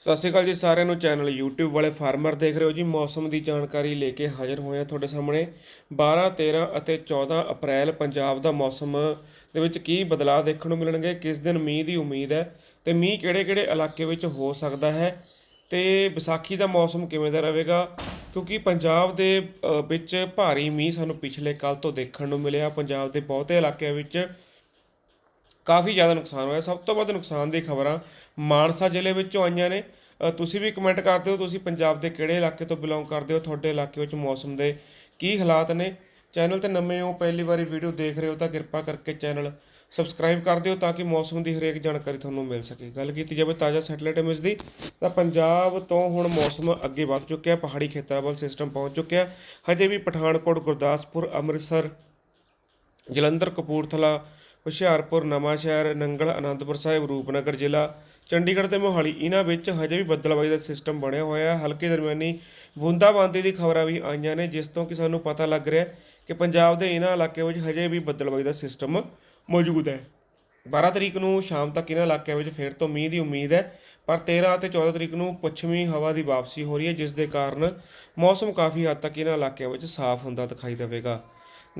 ਸਤਿ ਸ਼੍ਰੀ ਅਕਾਲ ਜੀ ਸਾਰਿਆਂ ਨੂੰ ਚੈਨਲ YouTube ਵਾਲੇ ਫਾਰਮਰ ਦੇਖ ਰਹੇ ਹੋ ਜੀ। ਮੌਸਮ ਦੀ ਜਾਣਕਾਰੀ ਲੈ ਕੇ ਹਾਜ਼ਰ ਹੋਏ ਹਾਂ ਤੁਹਾਡੇ ਸਾਹਮਣੇ। 12 13 ਅਤੇ 14 ਅਪ੍ਰੈਲ ਪੰਜਾਬ ਦਾ ਮੌਸਮ ਦੇ ਵਿੱਚ ਕੀ ਬਦਲਾਅ ਦੇਖਣ ਨੂੰ ਮਿਲਣਗੇ, ਕਿਸ ਦਿਨ ਮੀਂਹ ਦੀ ਉਮੀਦ ਹੈ ਤੇ ਮੀਂਹ ਕਿਹੜੇ-ਕਿਹੜੇ ਇਲਾਕੇ ਵਿੱਚ ਹੋ ਸਕਦਾ ਹੈ ਤੇ ਵਿਸਾਖੀ ਦਾ ਮੌਸਮ ਕਿਵੇਂ ਦਾ ਰਹੇਗਾ? ਕਿਉਂਕਿ ਪੰਜਾਬ ਦੇ ਵਿੱਚ ਭਾਰੀ ਮੀਂਹ ਸਾਨੂੰ ਪਿਛਲੇ ਕੱਲ ਤੋਂ ਦੇਖਣ ਨੂੰ ਮਿਲਿਆ। ਪੰਜਾਬ ਦੇ ਬਹੁਤੇ ਇਲਾਕਿਆਂ ਵਿੱਚ ਕਾਫੀ ਜ਼ਿਆਦਾ ਨੁਕਸਾਨ ਹੋਇਆ। ਸਭ ਤੋਂ ਵੱਧ ਨੁਕਸਾਨ ਦੀ ਖਬਰਾਂ ਮਾਨਸਾ ਜ਼ਿਲ੍ਹੇ ਵਿੱਚੋਂ ਆਈਆਂ ਨੇ। ਤੁਸੀਂ ਵੀ ਕਮੈਂਟ ਕਰਦੇ ਹੋ, ਤੁਸੀਂ ਪੰਜਾਬ ਦੇ ਕਿਹੜੇ ਇਲਾਕੇ ਤੋਂ ਬਿਲੋਂਗ ਕਰਦੇ ਹੋ, ਤੁਹਾਡੇ ਇਲਾਕੇ ਵਿੱਚ ਮੌਸਮ ਦੇ ਕੀ ਹਾਲਾਤ ਨੇ? ਚੈਨਲ ਤੇ ਨਵੇਂ ਹੋ, ਪਹਿਲੀ ਵਾਰੀ ਵੀਡੀਓ ਦੇਖ ਰਹੇ ਹੋ ਤਾਂ ਕਿਰਪਾ ਕਰਕੇ ਚੈਨਲ ਸਬਸਕ੍ਰਾਈਬ ਕਰ ਦਿਓ ਤਾਂ ਕਿ ਮੌਸਮ ਦੀ ਹਰੇਕ ਜਾਣਕਾਰੀ ਤੁਹਾਨੂੰ ਮਿਲ ਸਕੇ। ਗੱਲ ਕੀਤੀ ਜਾਵੇ ਤਾਜ਼ਾ ਸੈਟੇਲਾਈਟ ਇਮੇਜ ਦੀ, ਤਾਂ ਪੰਜਾਬ ਤੋਂ ਹੁਣ ਮੌਸਮ ਅੱਗੇ ਵੱਧ ਚੁੱਕਿਆ, ਪਹਾੜੀ ਖੇਤਰਾਂ ਵੱਲ ਸਿਸਟਮ ਪਹੁੰਚ ਚੁੱਕਿਆ। ਹਜੇ ਵੀ ਪਠਾਨਕੋਟ, ਗੁਰਦਾਸਪੁਰ, ਅੰਮ੍ਰਿਤਸਰ, ਜਲੰਧਰ, ਕਪੂਰਥਲਾ ਹੁਸ਼ਿਆਰਪੁਰ, ਨਵਾਂਸ਼ਹਿਰ, ਨੰਗਲ, ਅਨੰਦਪੁਰ ਸਾਹਿਬ, ਰੂਪਨਗਰ ਜ਼ਿਲ੍ਹਾ, ਚੰਡੀਗੜ੍ਹ ਤੇ ਮੋਹਾਲੀ, ਇਹਨਾਂ ਵਿੱਚ ਹਜੇ ਵੀ ਬੱਦਲਬਾਈ ਦਾ ਸਿਸਟਮ ਬਣਿਆ ਹੋਇਆ ਹੈ। ਹਲਕੇ ਦਰਮਿਆਨੀ ਬੂੰਦਾਬਾਂਦੀ ਦੀ ਖਬਰਾਂ ਵੀ ਆਈਆਂ ਨੇ, ਜਿਸ ਤੋਂ ਕਿ ਸਾਨੂੰ ਪਤਾ ਲੱਗ ਰਿਹਾ ਕਿ ਪੰਜਾਬ ਦੇ ਇਹਨਾਂ ਇਲਾਕਿਆਂ ਵਿੱਚ ਹਜੇ ਵੀ ਬੱਦਲਬਾਈ ਦਾ ਸਿਸਟਮ ਮੌਜੂਦ ਹੈ। 12 ਤਰੀਕ ਨੂੰ ਸ਼ਾਮ ਤੱਕ ਇਹਨਾਂ ਇਲਾਕਿਆਂ ਵਿੱਚ ਫੇਰ ਤੋਂ ਮੀਂਹ ਦੀ ਉਮੀਦ ਹੈ, ਪਰ 13 ਅਤੇ 14 ਤਰੀਕ ਨੂੰ ਪੱਛਮੀ ਹਵਾ ਦੀ ਵਾਪਸੀ ਹੋ ਰਹੀ ਹੈ, ਜਿਸ ਦੇ ਕਾਰਨ ਮੌਸਮ ਕਾਫੀ ਹੱਦ ਤੱਕ ਇਹਨਾਂ ਇਲਾਕਿਆਂ ਵਿੱਚ ਸਾਫ਼ ਹੁੰਦਾ ਦਿਖਾਈ ਦੇਵੇਗਾ।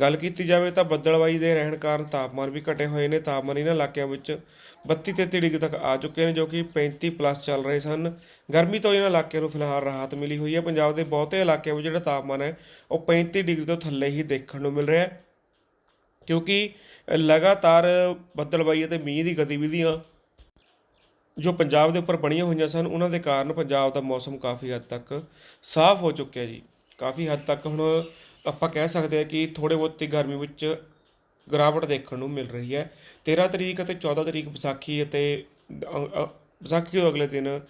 ਗੱਲ ਕੀਤੀ ਜਾਵੇ ਤਾਂ ਬੱਦਲਵਾਈ ਦੇ ਰਹਿਣ ਕਾਰਨ ਤਾਪਮਾਨ ਵੀ ਘਟੇ ਹੋਏ ਨੇ। ਤਾਪਮਾਨ ਇਹਨਾਂ ਇਲਾਕਿਆਂ ਵਿੱਚ 32 33 ਡਿਗਰੀ ਤੱਕ ਆ ਚੁੱਕੇ ਨੇ, ਜੋ ਕਿ 35 ਪਲੱਸ ਚੱਲ ਰਹੇ ਸਨ। ਗਰਮੀ ਤੋਂ ਇਹਨਾਂ ਇਲਾਕਿਆਂ ਨੂੰ ਫਿਲਹਾਲ ਰਾਹਤ ਮਿਲੀ ਹੋਈ ਹੈ। ਪੰਜਾਬ ਦੇ ਬਹੁਤੇ ਇਲਾਕਿਆਂ ਵਿੱਚ ਜਿਹੜਾ ਤਾਪਮਾਨ ਹੈ, ਉਹ 35 ਡਿਗਰੀ ਤੋਂ ਥੱਲੇ ਹੀ ਦੇਖਣ ਨੂੰ ਮਿਲ ਰਿਹਾ ਹੈ। ਕਿਉਂਕਿ ਲਗਾਤਾਰ ਬੱਦਲਬਾਈ ਅਤੇ ਮੀਂਹ ਦੀ ਗਤੀਵਿਧੀਆਂ ਜੋ ਪੰਜਾਬ ਦੇ ਉੱਪਰ ਬਣੀਆਂ ਹੋਈਆਂ ਸਨ, ਉਹਨਾਂ ਦੇ ਕਾਰਨ ਪੰਜਾਬ ਦਾ ਮੌਸਮ ਕਾਫੀ ਹੱਦ ਤੱਕ ਸਾਫ਼ ਹੋ ਚੁੱਕਿਆ ਜੀ। ਕਾਫੀ ਹੱਦ ਤੱਕ ਹੁਣ ਆਪਾਂ ਕਹਿ ਸਕਦੇ ਹਾਂ ਕਿ ਥੋੜੇ ਬਹੁਤੀ ਗਰਮੀ ਵਿੱਚ ਗਿਰਾਵਟ ਦੇਖਣ ਨੂੰ ਮਿਲ ਰਹੀ ਹੈ। 13 ਤਰੀਕ ਅਤੇ 14 ਤਰੀਕ ਵਿਸਾਖੀ ਅਤੇ ਵਿਸਾਖੀ ਤੋਂ ਅਗਲੇ ਦਿਨ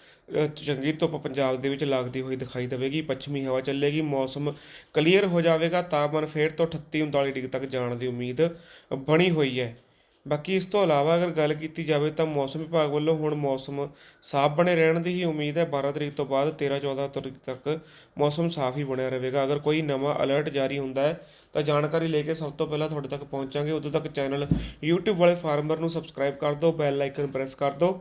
ਚੰਗੀ ਧੁੱਪ ਪੰਜਾਬ ਦੇ ਵਿੱਚ ਲੱਗਦੀ ਹੋਈ ਦਿਖਾਈ ਦੇਵੇਗੀ। ਪੱਛਮੀ ਹਵਾ ਚੱਲੇਗੀ, ਮੌਸਮ ਕਲੀਅਰ ਹੋ ਜਾਵੇਗਾ, ਤਾਪਮਾਨ ਫੇਰ ਤੋਂ 38 39 ਡਿਗਰੀ ਤੱਕ ਜਾਣ ਦੀ ਉਮੀਦ ਬਣੀ ਹੋਈ ਹੈ। ਬਾਕੀ ਇਸ ਤੋਂ ਇਲਾਵਾ ਅਗਰ ਗੱਲ ਕੀਤੀ ਜਾਵੇ ਤਾਂ ਮੌਸਮ ਵਿਭਾਗ ਵੱਲੋਂ ਹੁਣ ਮੌਸਮ ਸਾਫ਼ ਬਣੇ ਰਹਿਣ ਦੀ ਹੀ ਉਮੀਦ ਹੈ। 12 ਤਰੀਕ ਤੋਂ ਬਾਅਦ 13 14 ਤਰੀਕ ਤੱਕ ਮੌਸਮ ਸਾਫ਼ ਹੀ ਬਣਿਆ ਰਹੇਗਾ। ਅਗਰ ਕੋਈ ਨਵਾਂ ਅਲਰਟ ਜਾਰੀ ਹੁੰਦਾ ਹੈ ਤਾਂ ਜਾਣਕਾਰੀ ਲੈ ਕੇ ਸਭ ਤੋਂ ਪਹਿਲਾਂ ਤੁਹਾਡੇ ਤੱਕ ਪਹੁੰਚਾਂਗੇ। ਉਦੋਂ ਤੱਕ ਚੈਨਲ YouTube ਵਾਲੇ ਫਾਰਮਰ ਨੂੰ ਸਬਸਕ੍ਰਾਈਬ ਕਰ ਦਿਓ, ਬੈਲ ਆਈਕਨ ਪ੍ਰੈਸ ਕਰ ਦਿਓ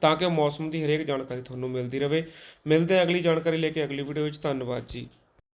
ਤਾਂ ਕਿ ਮੌਸਮ ਦੀ ਹਰੇਕ ਜਾਣਕਾਰੀ ਤੁਹਾਨੂੰ ਮਿਲਦੀ ਰਹੇ। ਮਿਲਦੇ ਅਗਲੀ ਜਾਣਕਾਰੀ ਲੈ ਕੇ ਅਗਲੀ ਵੀਡੀਓ ਵਿੱਚ। ਧੰਨਵਾਦ ਜੀ।